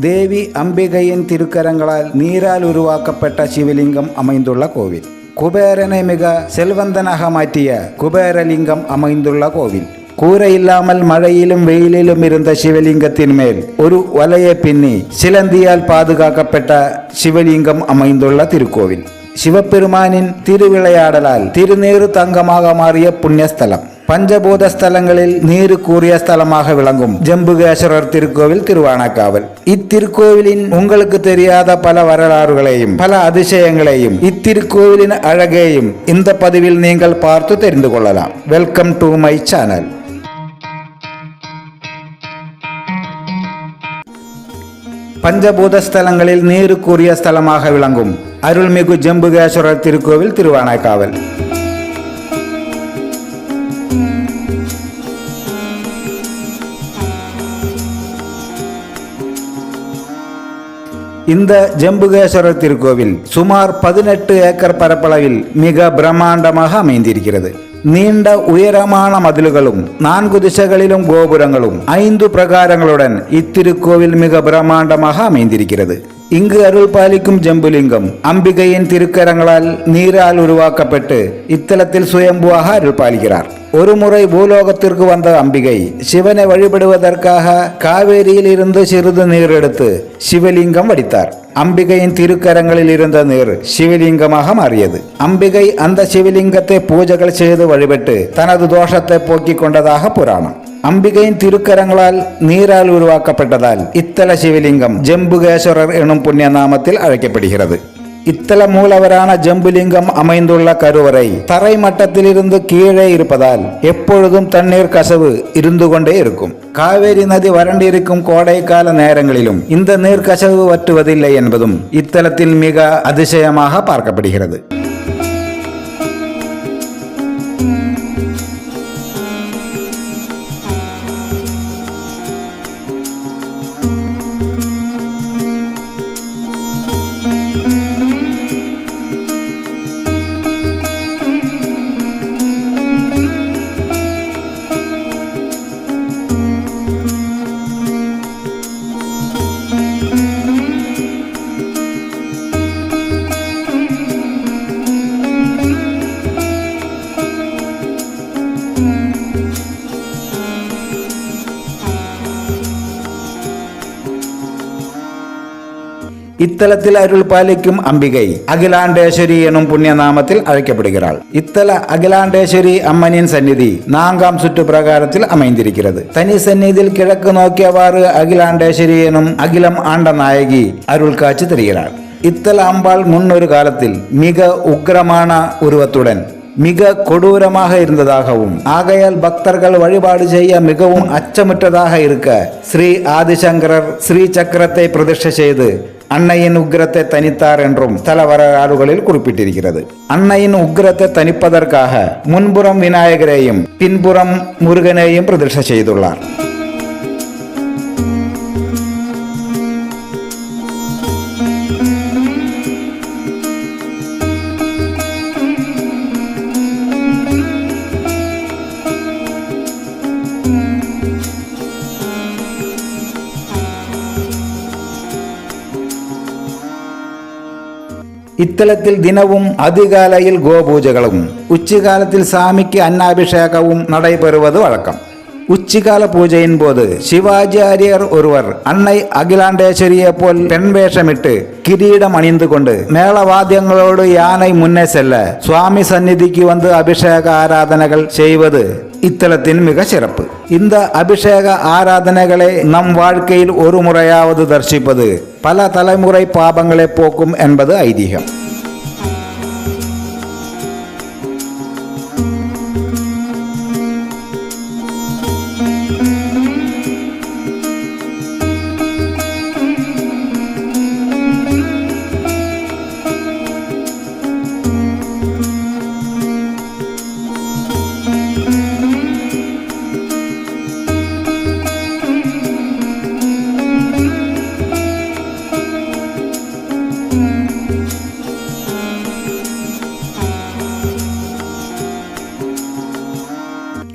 தேவி அம்பிகையின் திருக்கரங்களால் நீரால் உருவாக்கப்பட்ட சிவலிங்கம் அமைந்துள்ள கோவில். குபேரனை மிக செல்வந்தனாக மாற்றிய குபேரலிங்கம் அமைந்துள்ள கோவில். கூரை இல்லாமல் மழையிலும் வெயிலிலும் இருந்த சிவலிங்கத்தின் மேல் ஒரு வலையை பின்னி சிலந்தியால் பாதுகாக்கப்பட்ட சிவலிங்கம் அமைந்துள்ள திருக்கோவில். சிவபெருமானின் திருவிளையாடலால் திருநீறு தங்கமாக மாறிய புண்ணியஸ்தலம். பஞ்சபூத ஸ்தலங்களில் நீரு கூறிய ஸ்தலமாக விளங்கும் ஜம்புகேஸ்வரர் திருக்கோவில் திருவானக்காவல். இத்திருக்கோவிலின் உங்களுக்கு தெரியாத பல வரலாறுகளையும் பல அதிசயங்களையும் இத்திருக்கோவிலின் அழகையும் இந்த பதிவில் நீங்கள் பார்த்து தெரிந்து கொள்ளலாம். வெல்கம் டு மை சேனல் பஞ்சபூத ஸ்தலங்களில் நீரு கூறிய ஸ்தலமாக விளங்கும் அருள்மிகு ஜம்புகேஸ்வரர் திருக்கோவில் திருவானைக்காவல். இந்த ஜம்புகேஸ்வரர் திருக்கோவில் சுமார் பதினெட்டு ஏக்கர் பரப்பளவில் மிக பிரம்மாண்டமாக அமைந்திருக்கிறது. நீண்ட உயரமான மதில்களும் நான்கு திசைகளிலும் கோபுரங்களும் ஐந்து பிரகாரங்களுடன் இத்திருக்கோவில் மிக பிரம்மாண்டமாக அமைந்திருக்கிறது. இங்கு அருள் பாலிக்கும் ஜம்புலிங்கம் அம்பிகையின் திருக்கரங்களால் நீரால் உருவாக்கப்பட்டு இத்தலத்தில் சுயம்புவாக அருள் பாலிக்கிறார் ஒருமுறை பூலோகத்திற்கு வந்த அம்பிகை சிவனை வழிபடுவதற்காக காவேரியில் இருந்து சிறிது நீர் எடுத்து சிவலிங்கம் வடித்தார். அம்பிகையின் திருக்கரங்களில் இருந்த நீர் சிவலிங்கமாக மாறியது. அம்பிகை அந்த சிவலிங்கத்தை பூஜைகள் செய்து வழிபட்டு தனது தோஷத்தை போக்கிக் கொண்டதாக புராணம். அம்பிகையின் திருக்கரங்களால் நீரால் உருவாக்கப்பட்டதால் இத்தல சிவலிங்கம் ஜம்புகேஸ்வரர் என்னும் புண்ணியநாமத்தில் அழைக்கப்படுகிறது இத்தல மூலவரான ஜம்புலிங்கம் அமைந்துள்ள கருவறை தரை மட்டத்திலிருந்து கீழே இருப்பதால் எப்பொழுதும் தண்ணீர் கசவு இருந்து கொண்டே இருக்கும் காவேரி நதி வறண்டிருக்கும் கோடைக்கால நேரங்களிலும் இந்த நீர் கசவு வற்றுவதில்லை என்பதும் இத்தலத்தில் மிக அதிசயமாக பார்க்கப்படுகிறது இத்தலத்தில் அருள் பாலிக்கும் அம்பிகை அகிலாண்டேஸ்வரி எனும் புண்ணிய நாமத்தில் அழைக்கப்படுகிறாள் இத்தல அகிலாண்டேஸ்வரி அம்மனின் சந்நிதி நான்காம் சுற்று பிரகாரத்தில் அமைந்திருக்கிறது தனி சந்நிதியில் கிழக்கு நோக்கியவாறு அகிலாண்டேஸ்வரி எனும் அகிலம் ஆண்ட நாயகி அருள் காட்சி தருகிறாள் இத்தல அம்பாள் முன்னொரு காலத்தில் மிக உக்கிரமான உருவத்துடன் மிக கொடூரமாக இருந்ததாகவும் ஆகையால் பக்தர்கள் வழிபாடு செய்ய மிகவும் அச்சமுற்றதாக இருக்க ஸ்ரீ ஆதிசங்கரர் ஸ்ரீ சக்கரத்தை பிரதிஷ்டை செய்து அன்னையின் உக்கிரத்தை தனித்தார் என்றும் தல வரலாறுகளில் குறிப்பிட்டிருக்கிறது. அன்னையின் உக்கிரத்தை தணிப்பதற்காக முன்புறம் விநாயகரையும் பின்புறம் முருகனையும் பிரதிஷ்டை செய்துள்ளார். இத்தலத்தில் தினமும் அதிகாலையில் கோபூஜைகளும் உச்சிகாலத்தில் சாமிக்கு அன்னாபிஷேகமும் நடைபெறுவது வழக்கம் உச்சிகால பூஜையின் போது சிவாச்சாரியர் ஒருவர் அன்னை அகிலாண்டேஸ்வரியை போல் பெண் வேஷமிட்டு கிரீடம் அணிந்து கொண்டு மேளவாத்தியங்களோடு யானை முன்னே செல்ல சுவாமி சந்நிதிக்கு வந்து அபிஷேக ஆராதனைகள் செய்வது இத்தலத்தின் மிக சிறப்பு இந்த அபிஷேக ஆராதனைகளை நம் வாழ்க்கையில் ஒரு முறையாவது தரிசிப்பது பல தலைமுறை பாபங்களை போக்கும் என்பது ஐதீகம்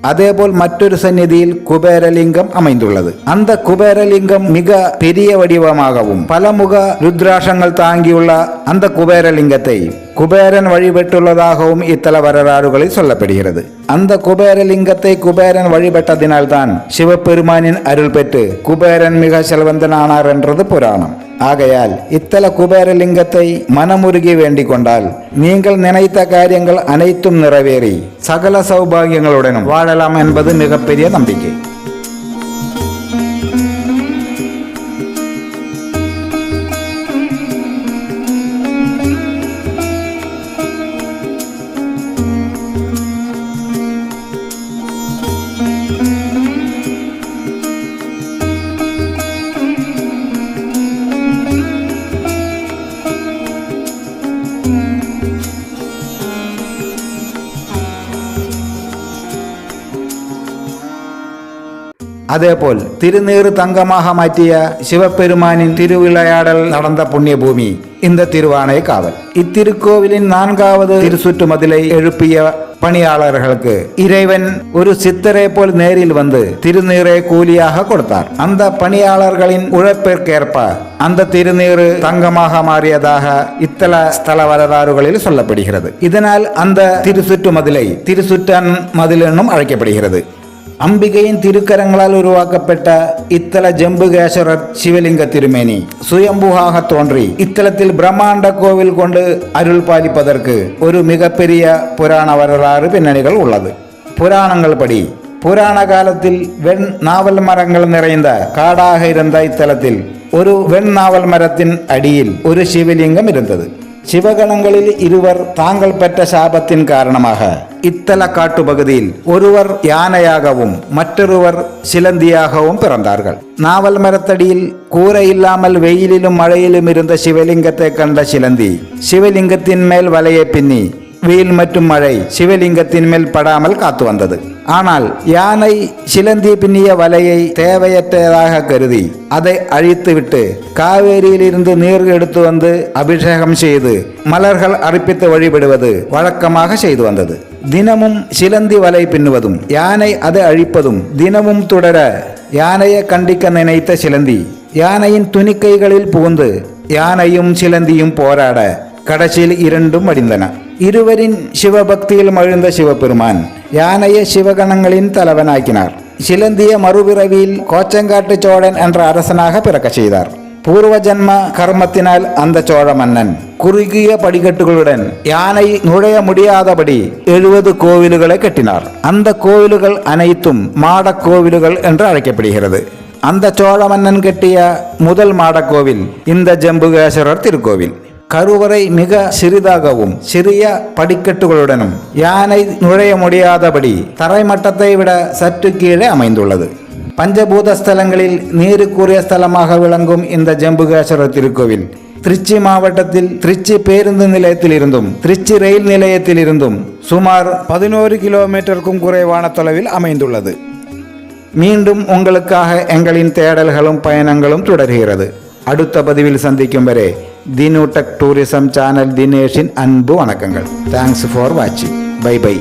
அதேபோல் மற்றொரு சந்நிதியில் குபேரலிங்கம் அமைந்துள்ளது. அந்த குபேரலிங்கம் மிக பெரிய வடிவமாகவும் பலமுக ருத்ராசங்கள் தாங்கியுள்ள அந்த குபேரலிங்கத்தை குபேரன் வழிபட்டுள்ளதாகவும் இத்தல வரலாறுகளில் சொல்லப்படுகிறது. அந்த குபேரலிங்கத்தை குபேரன் வழிபட்டதினால்தான் சிவபெருமானின் அருள் பெற்று குபேரன் மிக செல்வந்தனானார் என்றது புராணம். ஆகையால் இத்தல குபேரலிங்கத்தை மனமுருகி வேண்டிக் கொண்டால் நீங்கள் நினைத்த காரியங்கள் அனைத்தும் நிறைவேறி சகல சௌபாகியங்களுடனும் வாழலாம் என்பது மிகப்பெரிய அதேபோல் திருநீறு தங்கமாக மாற்றிய சிவபெருமானின் திருவிளையாடல் நடந்த புண்ணிய பூமி இந்த திருவானை காவல். இத்திருக்கோவிலின் நான்காவது திருசுற்று மதிலை எழுப்பிய பணியாளர்களுக்கு இறைவன் ஒரு சித்தரை போல் நேரில் வந்து திருநீரை கூலியாக கொடுத்தார். அந்த பணியாளர்களின் உழைப்பிற்கேற்ப அந்த திருநீறு தங்கமாக மாறியதாக இத்தல ஸ்தல வரலாறுகளில் சொல்லப்படுகிறது. இதனால் அந்த திருசுற்று மதிலை திருசுற்றன் மதில் என்னும் அழைக்கப்படுகிறது. அம்பிகையின் திருக்கரங்களால் உருவாக்கப்பட்ட இத்தல ஜம்புகேஸ்வரர் சிவலிங்க திருமேனி சுயம்புவாக தோன்றி இத்தலத்தில் பிரம்மாண்ட கோவில் கொண்டு அருள் பாலிப்பதற்கு ஒரு மிகப்பெரிய புராண வரலாறு பின்னணிகள் உள்ளது. புராணங்கள் படி புராண காலத்தில் வெண் நாவல் மரங்கள் நிறைந்த காடாக இருந்த இத்தலத்தில் ஒரு வெண் நாவல் மரத்தின் அடியில் ஒரு சிவலிங்கம் இருந்தது. சிவகணங்களில் இருவர் தாங்கள் பெற்ற சாபத்தின் காரணமாக இத்தல காட்டு பகுதியில் ஒருவர் யானையாகவும் மற்றொருவர் சிலந்தியாகவும் பிறந்தார்கள். நாவல் மரத்தடியில் கூரை இல்லாமல் வெயிலிலும் மழையிலும் இருந்த சிவலிங்கத்தை கண்ட சிலந்தி சிவலிங்கத்தின் மேல் வலையை பின்னி வெயில் மற்றும் மழை சிவலிங்கத்தின் மேல் படாமல் காத்து வந்தது. ஆனால் யானை சிலந்தி பின்னிய வலையை தேவையற்றதாக கருதி அதை அழித்துவிட்டு காவேரியிலிருந்து நீர் எடுத்து வந்து அபிஷேகம் செய்து மலர்கள் அர்ப்பித்து வழிபடுவது வழக்கமாக செய்து வந்தது. தினமும் சிலந்தி வலை பின்னுவதும் யானை அதை அழிப்பதும் தினமும் தொடர யானையை கண்டிக்க நினைத்த சிலந்தி யானையின் துணிக்கைகளில் புகுந்து யானையும் சிலந்தியும் போராட கடைசியில் இரண்டும் அடிந்தன. இருவரின் சிவபக்தியில் மகிழ்ந்த சிவபெருமான் யானையை சிவகணங்களின் தலைவனாக்கினார். சிலந்திய மறுபிறவியில் கோச்சங்காட்டு சோழன் என்ற அரசனாக பிறக்க செய்தார். பூர்வஜன்ம கர்மத்தினால் அந்த சோழ மன்னன் குறுகிய படிக்கட்டுகளுடன் யானை நுழைய முடியாதபடி எழுபது கோவில்களை கட்டினார். அந்த கோவில்கள் அனைத்தும் மாடக் கோவில்கள் என்று அழைக்கப்படுகிறது. அந்த சோழ மன்னன் கட்டிய முதல் மாடக்கோவில் இந்த ஜம்புகேஸ்வரர் திருக்கோவில். கருவறை மிக சிறிதாகவும் சிறிய படிக்கட்டுகளுடனும் யானை நுழைய முடியாதபடி தரைமட்டத்தை விட சற்று கீழே அமைந்துள்ளது. பஞ்சபூத ஸ்தலங்களில் நீருக்குரிய ஸ்தலமாக விளங்கும் இந்த ஜம்புகேஸ்வரர் திருக்கோவில். திருச்சி மாவட்டத்தில் திருச்சி பேருந்து நிலையத்தில் இருந்தும் திருச்சி ரயில் நிலையத்தில் இருந்தும் சுமார் பதினோரு கிலோமீட்டருக்கும் குறைவான தொலைவில் அமைந்துள்ளது. மீண்டும் உங்களுக்காக எங்களின் தேடல்களும் பயணங்களும் தொடர்கிறது. அடுத்த பதிவில் சந்திக்கும் வரை தினு டெக் டூரிசம் சேனல் தினேஷின் அன்பு வணக்கங்கள். தேங்க்ஸ் ஃபார் வாட்சிங் பை பை